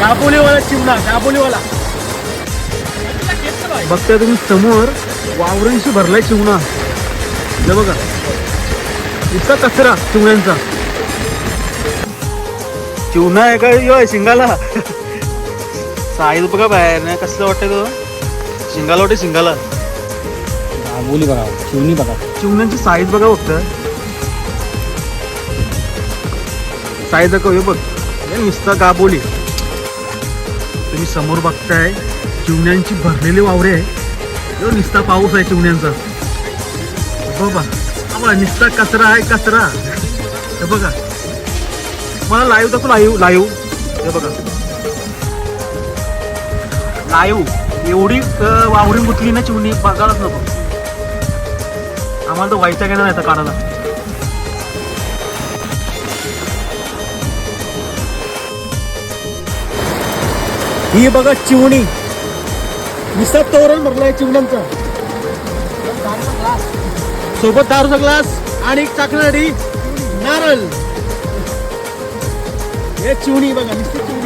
काबोलीवाला चिवणा काबोलीवाला बघताय तुम्ही समोर वावरांशी भरलाय चिवणा हे बघा. इतका कचरा चिवण्यांचा चिवणा आहे का? यो शिंगाला. साईज बघा बाहेर. नाही कसलं वाटतंय तो? शिंगाला वाटते शिंगाला. बोली बघा. शिवणी बघा. चिवण्यांची साईज बघा फक्त. साईज दाखव हे बघ. नुसता गाबोली तुम्ही समोर बघताय चिवण्यांची भरलेली वावरे आहे हे नुसता पाऊस आहे चिवण्यांचा. बाबा बाबा नुसता कचरा आहे कचरा. हे बघा. मला लाईव्ह दाखव लाईव्ह लाईव्ह. हे बघा. लाईव्ह. एवढी वावरी मुतली ना चिवणी बघायलाच नको. आम्हाला तर व्हायचा काय नाही काढायला ही बघा चिवणी. निसा तोरण भरलाय चिवण्यांचा. सोबत दारूचा ग्लास आणि एक चाकणारी नारळ. हे चिवणी बघा नुसती चिवणी.